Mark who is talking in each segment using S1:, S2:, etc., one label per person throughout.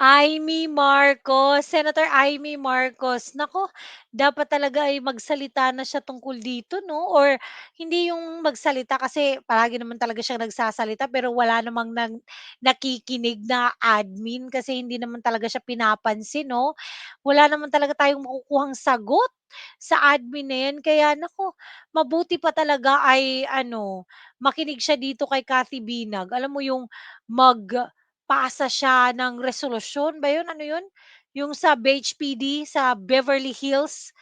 S1: Amy Marcos, Senator Amy Marcos. Naku, dapat talaga ay magsalita na siya tungkol dito 'no or hindi yung magsalita kasi palagi naman talaga siyang nagsasalita pero wala namang nag nakikinig na admin kasi hindi naman talaga siya pinapansin 'no. Wala naman talaga tayong makukuhang sagot sa admin na 'yan kaya naku, mabuti pa talaga ay ano, makinig siya dito kay Cathy Binag. Alam mo yung magpasa siya ng resolusyon ba yun, ano yun? Yung sa BHPD, sa Beverly Hills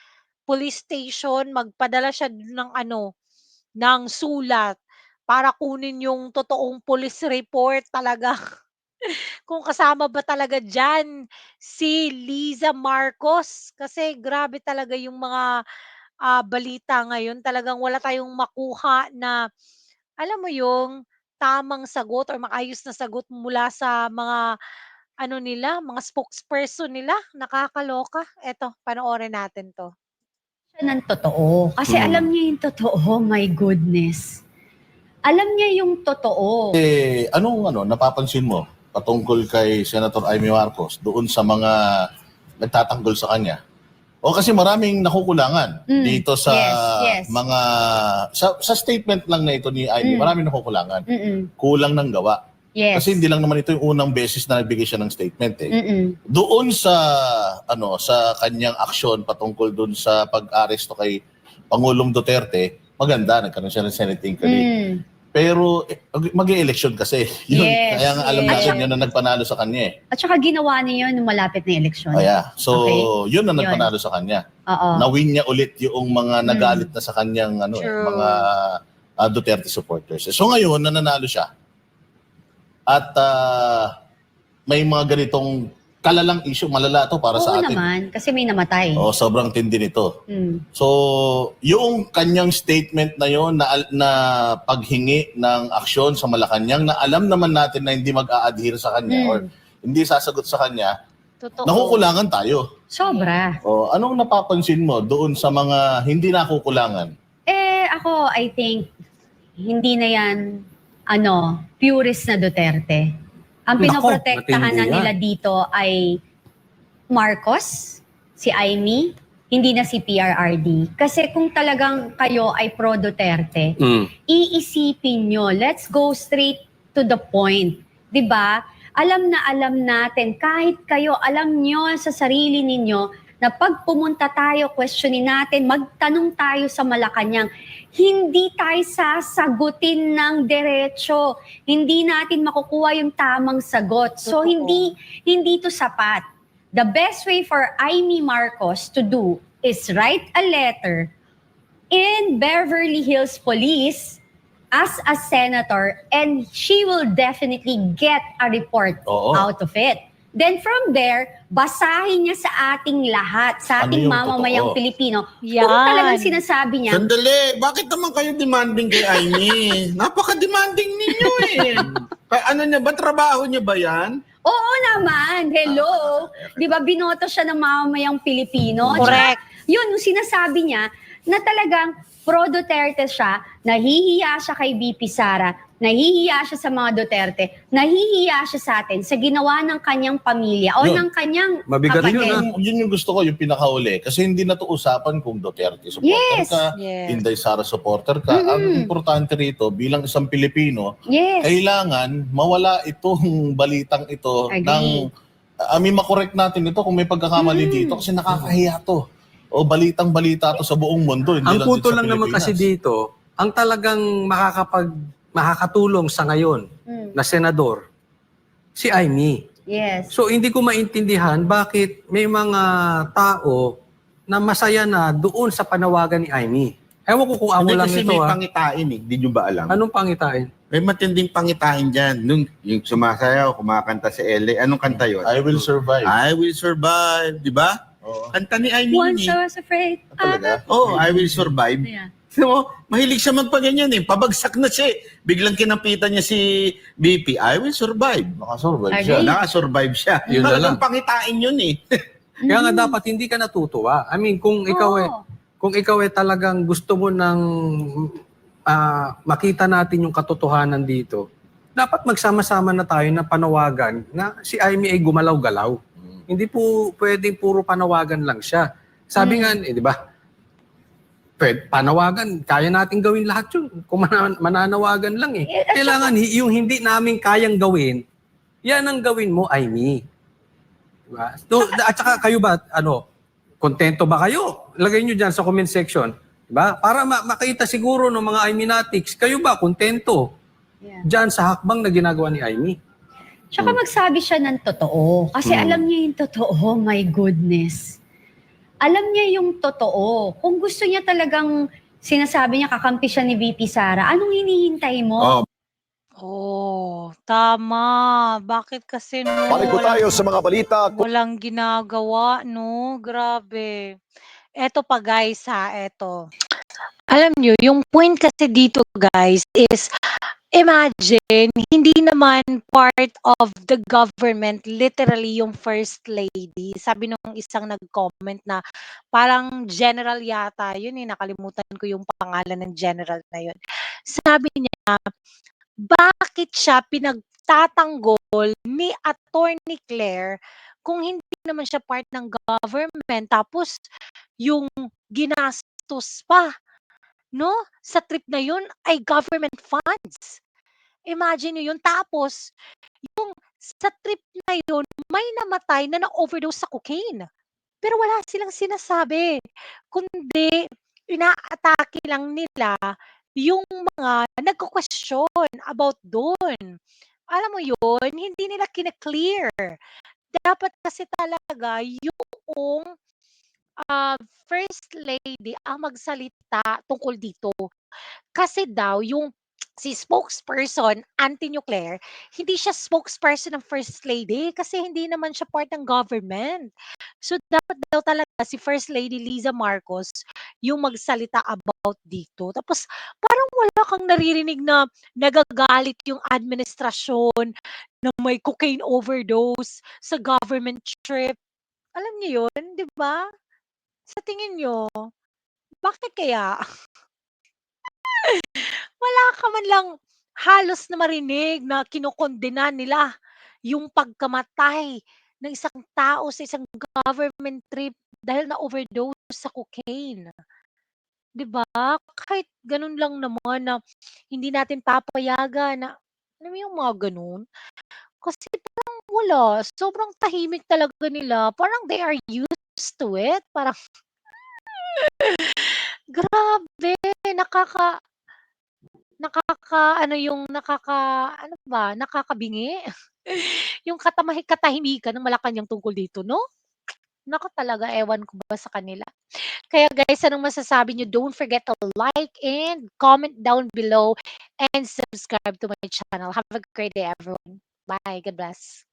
S1: Police Station, magpadala siya ng ano, ng sulat para kunin yung totoong police report talaga kung kasama ba talaga diyan si Liza Marcos. Kasi grabe talaga yung mga, ah, balita ngayon talagang wala tayong makuha na alam mo yung tamang sagot or maayos na sagot mula sa mga ano nila, mga spokesperson nila, nakakaloka. Eto, panoorin natin 'to.
S2: siya ng totoo. Kasi
S3: Mm.
S2: alam niya yung totoo, my goodness. Alam niya yung totoo.
S3: Eh, anong ano, napapansin mo patungkol kay Senator Amy Marcos doon sa mga nagtatanggol sa kanya? O kasi maraming nakukulangan
S2: Mm,
S3: dito sa
S2: yes, yes.
S3: mga sa, sa statement lang na ito ni Amy,
S2: Mm.
S3: maraming nakukulangan.
S2: Mm-mm.
S3: Kulang ng gawa.
S2: Yes.
S3: Kasi hindi lang naman ito yung unang beses na nagbigay siya ng statement eh.
S2: Mm-mm.
S3: Doon sa ano sa kanyang aksyon patungkol doon sa pag-aresto kay Pangulong Duterte, maganda nagkaroon siya ng Senate inquiry.
S2: Mm.
S3: Pero mag election kasi. Yun,
S2: Yes,
S3: kaya nga alam
S2: yes.
S3: natin yun na nagpanalo sa kanya eh.
S2: At saka ginawa niya yun nung malapit na eleksyon.
S3: Kaya, so
S2: Okay.
S3: yun na
S2: Yun.
S3: nagpanalo sa kanya.
S2: Oo.
S3: Na-win niya ulit yung mga
S2: Mm.
S3: nagalit na sa kanyang ano, eh,
S1: True.
S3: mga ah, Duterte supporters. So ngayon, nananalo siya. At ah, may mga ganitong kalalang issue, malala to para
S2: Oo
S3: sa atin.
S2: naman, kasi may namatay.
S3: Oh, sobrang tindi nito.
S2: Mm.
S3: So, yung kanyang statement na yon na, na paghingi ng aksyon sa Malacanang na alam naman natin na hindi mag-a-adhere sa kanya
S2: Mm.
S3: or hindi sasagot sa kanya,
S1: Totoo.
S3: nakukulangan tayo.
S2: Sobra.
S3: O, anong napapansin mo doon sa mga hindi nakukulangan?
S2: Eh, ako, I think, hindi na yan, ano, purist na Duterte. Ang pinoprotektahan na nila dito ay Marcos, si Amy, hindi na si PRRD. Kasi kung talagang kayo ay pro-Duterte,
S4: Mm.
S2: iisipin nyo, let's go straight to the point. 'Di ba? Alam na alam natin, kahit kayo, alam nyo sa sarili ninyo, na pag pumunta tayo, questionin natin, magtanong tayo sa Malacanang, hindi tayo sasagutin ng derecho. Hindi natin makukuha yung tamang sagot. So,
S1: Totoo.
S2: hindi, hindi to sapat. The best way for Amy Marcos to do is write a letter in Beverly Hills Police as a senator and she will definitely get a report
S3: Oo.
S2: out of it. Then from there, basahin niya sa ating lahat, sa
S3: Ano
S2: ating
S3: yung
S2: mamamayang
S3: totoo?
S2: Pilipino.
S1: Yan.
S2: Kung talagang sinasabi niya,
S5: Sandali, bakit naman kayo demanding kay Amy? Napaka-demanding ninyo eh. Ano niya ba, trabaho niya ba yan?
S2: oo naman, hello. Di ba, binoto siya ng mamamayang Pilipino.
S1: Correct.
S2: yun, yung sinasabi niya, na talagang pro-Duterte siya, nahihiya siya kay BP Sara, nahihiya siya sa mga Duterte, nahihiya siya sa atin sa ginawa ng kanyang pamilya o
S3: Yun.
S2: ng kanyang
S4: Mabigat
S2: kapatid.
S4: yun, ah.
S3: Yun, yun yung gusto ko, yung pinakauli. Kasi hindi na to usapan kung Duterte supporter
S2: Yes.
S3: ka,
S1: Yes.
S3: Inday Sara supporter ka. Ang
S2: Mm-mm.
S3: importante rito, bilang isang Pilipino,
S2: Yes.
S3: kailangan mawala itong balitang ito
S2: Agree.
S3: ng I mean, makorek natin ito kung may pagkakamali
S2: Mm.
S3: dito kasi nakakahiya to. O balitang balita to sa buong mundo. Hindi
S4: Ang
S3: lang
S4: punto
S3: din sa
S4: lang naman kasi dito, ang talagang makakapag makakatulong sa ngayon
S2: Mm.
S4: na senador, si Amy.
S2: Yes.
S4: So hindi ko maintindihan bakit may mga tao na masaya na doon sa panawagan ni Amy. Ewan ko kung ako
S5: Hindi,
S4: lang
S5: kasi
S4: ito
S5: may
S4: ha.
S5: pangitain eh. Di nyo ba alam?
S4: Anong pangitain?
S5: May matinding pangitain dyan. Nung yung sumasayaw, kumakanta sa LA. Anong kanta yun?
S3: I will survive.
S5: I will survive. Di ba?
S3: Oo.
S5: Kanta ni Amy
S2: Once
S5: yun
S2: I was afraid.
S3: Ah, talaga?
S5: Oh, I will survive.
S2: Yeah.
S5: So, mahilig siya magpaganyan eh. Pabagsak na siya eh. Biglang kinapitan niya si BP. I will survive.
S3: Nakasurvive
S2: Are
S3: siya.
S2: they?
S5: Nakasurvive siya.
S4: Yun na
S5: Talagang
S4: lang.
S5: pangitain yun eh.
S4: Kaya nga dapat hindi ka natutuwa. I mean, kung ikaw eh,
S2: Oo.
S4: kung ikaw eh talagang gusto mo ng ah, makita natin yung katotohanan dito, dapat magsama-sama na tayo na panawagan na si Amy ay gumalaw-galaw. Hindi po pwedeng puro panawagan lang siya. Sabi nga, eh, di ba? Pwede, panawagan, kaya natin gawin lahat yun. Kung mana- mananawagan lang eh.
S2: Eh,
S4: Kailangan hi- yung hindi namin kayang gawin, yan ang gawin mo, Amy. Diba? So, at saka kayo ba, ano, kontento ba kayo? Lagay nyo dyan sa comment section. Diba? Para ma- makita siguro ng mga Iminatics, kayo ba kontento
S2: Yeah.
S4: dyan sa hakbang na ginagawa ni Amy?
S2: Tsaka magsabi siya ng totoo. Kasi
S3: Mm.
S2: alam niya yung totoo, my goodness. Alam niya yung totoo. Kung gusto niya talagang sinasabi niya kakampi siya ni VP Sara, anong hinihintay mo?
S5: Oh,
S1: Oh, tama. Bakit kasi no,
S6: Balik
S1: walang,
S6: tayo sa mga balita.
S1: walang ginagawa, no? Grabe. Eto pa guys ha, eto. Alam nyo, yung point kasi dito guys is, imagine, hindi naman part of the government, literally yung first lady. Sabi nung isang nag-comment na parang general yata, yun eh, nakalimutan ko yung pangalan ng general na yun. Sabi niya, bakit siya pinagtatanggol ni Attorney Claire kung hindi naman siya part ng government tapos yung ginastos pa no sa trip na yun ay government funds. Imagine niyo yun tapos yung sa trip na yun may namatay na na-overdose sa cocaine. Pero wala silang sinasabi kundi inaatake lang nila yung mga nagko-question about dun. Alam mo yun, hindi nila kine-clear. Dapat kasi talaga yung ah, first lady ang magsalita tungkol dito. Kasi daw yung si spokesperson, anti-nuclear, hindi siya spokesperson ng first lady kasi hindi naman siya part ng government. So dapat daw talaga si first lady Liza Marcos yung magsalita about dito. Tapos parang wala kang naririnig na nagagalit yung administrasyon na may cocaine overdose sa government trip. Alam niyo yun, di ba? Sa tingin niyo, bakit kaya? Wala ka man lang halos na marinig na kinokondena nila yung pagkamatay ng isang tao sa isang government trip dahil na-overdose sa cocaine. 'Di ba? Kahit ganun lang naman na hindi natin papayagan na alam mo yung mga ganun? Kasi parang wala, sobrang tahimik talaga nila. Parang they are used to it. Parang grabe, nakaka nakaka ano yung nakaka ano ba, nakakabingi. yung katamahi katahimikan ng Malacanang tungkol dito, no? Naku talaga, ewan ko ba sa kanila. Kaya guys, anong masasabi niyo? Don't forget to like and comment down below and subscribe to my channel. Have a great day everyone. Bye. God bless.